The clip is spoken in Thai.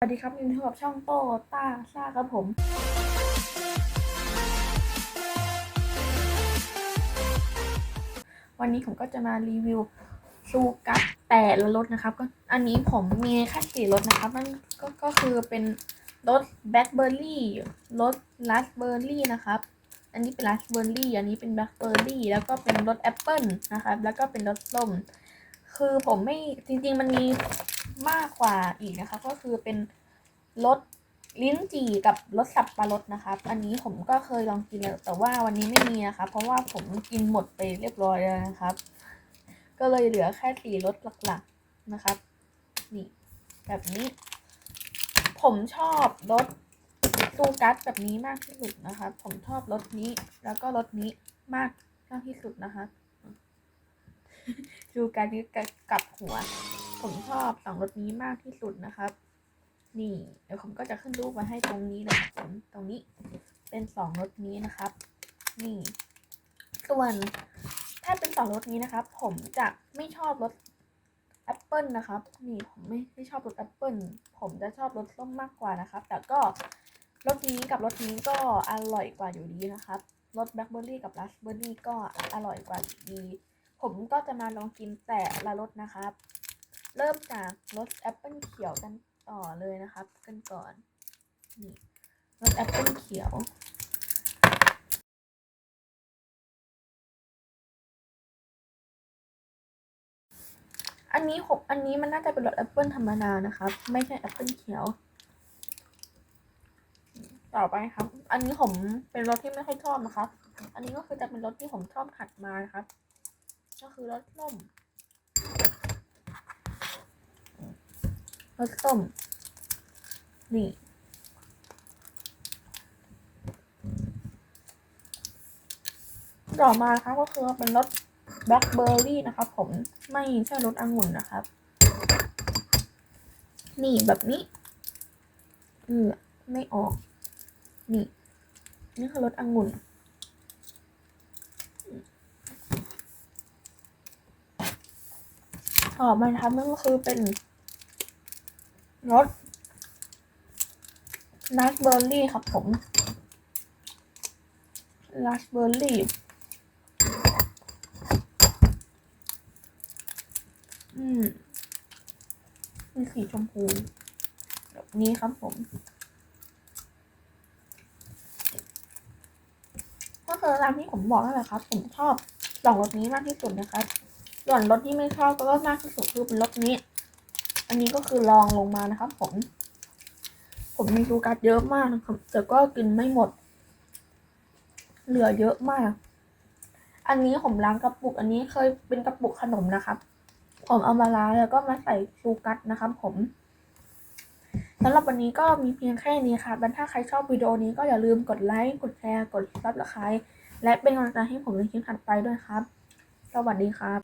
สวัสดีครับยินดีต้อนรับช่องโตต้าซ่าครับผม วันนี้ผมก็จะมารีวิวซูกัสแต่ละรสนะครับ ก็อันนี้ผมมีแค่สี่รสนะครับนั่นก็ก็คือเป็นรสแบล็คเบอร์รี่รสราสเบอร์รี่นะครับ อันนี้เป็นราสเบอร์รี่อันนี้เป็นแบล็คเบอร์รี่แล้วก็เป็นรสแอปเปิลนะครับแล้วก็เป็นรสส้มคือผมไม่จริงๆมันมี มากกว่าอีกนะครับก็คือเป็นรสลิ้นจี่กับรสสับปะรดนะครับ อันนี้ผมก็เคยลองกินแล้วแต่ว่าวันนี้ไม่มีนะครับเพราะว่าผมกินหมดไปเรียบร้อยแล้วนะครับ ก็เลยเหลือแค่สี่รสหลักๆนะครับ นี่ แบบนี้ ผมชอบรสตูกัสแบบนี้มากที่สุดนะครับผมชอบรสนี้ แล้วก็รสนี้มากมากที่สุดนะคะดูการยึดกับหัว ผมชอบสองรสนี้มากที่สุดนะครับ นี่เดี๋ยวผมก็จะขึ้นรูปมาให้ตรงนี้นะครับผมตรงนี้เป็นสองรสนี้นะครับ นี่ ส่วนถ้าเป็นสองรสนี้นะครับ ผมจะไม่ชอบรสแอปเปิลนะครับ นี่ผมไม่ไม่ชอบรสแอปเปิลผมจะชอบรสส้มมากกว่านะครับ แต่ก็รสนี้กับรสนี้ก็อร่อยกว่าอยู่ดีนะครับรสแบล็คเบอร์รี่กับราสเบอร์รี่ก็อร่อยกว่าดี ผมก็จะมาลองกินแต่ละรสนะครับ เริ่มจากรสแอปเปิลเขียวกันต่อเลยนะครับ กันก่อนนี่รสแอปเปิลเขียวอันนี้หกอันนี้มันน่าจะเป็นรสแอปเปิลธรรมดานะครับ ไม่ใช่แอปเปิลเขียว ต่อไปครับ อันนี้ผมเป็นรสที่ไม่ค่อยชอบนะครับ อันนี้ก็คือจะเป็นรสที่ผมชอบถัดมานะครับ ก็คือรสส้ม รสส้ม นี่ต่อมานะครับก็คือเป็นรสแบล็คเบอร์รี่นะครับผมไม่ใช่รสองุ่นนะครับ นี่แบบนี้เออไม่ออก นี่ นี่คือรสองุ่นต่อมาครับนั่นก็คือเป็น รสราสเบอร์รี่ครับผมราสเบอร์รี่อืมมีสีชมพูแบบนี้ครับผมก็คือตามที่ผมบอกนั่นแหละครับ ผมชอบสองรสนี้มากที่สุดนะครับส่วนรสที่ไม่ชอบก็มากที่สุดคือเป็นรสนี้ อันนี้ก็คือลองลงมานะครับผม ผมมีโฟกัสเยอะมากนะครับ แต่ก็กินไม่หมด เหลือเยอะมาก อันนี้ผมล้างกระปุก อันนี้เคยเป็นกระปุกขนมนะครับ ผมเอามาล้างแล้วก็มาใส่โฟกัสนะครับ ผมสำหรับวันนี้ก็มีเพียงแค่นี้ค่ะบันถ้าใครชอบวิดีโอนี้ก็อย่าลืมกดไลค์ กดแชร์ กดซับสไครต์และเป็นกำลังใจให้ผมในคลิปถัดไปด้วยครับ สวัสดีครับ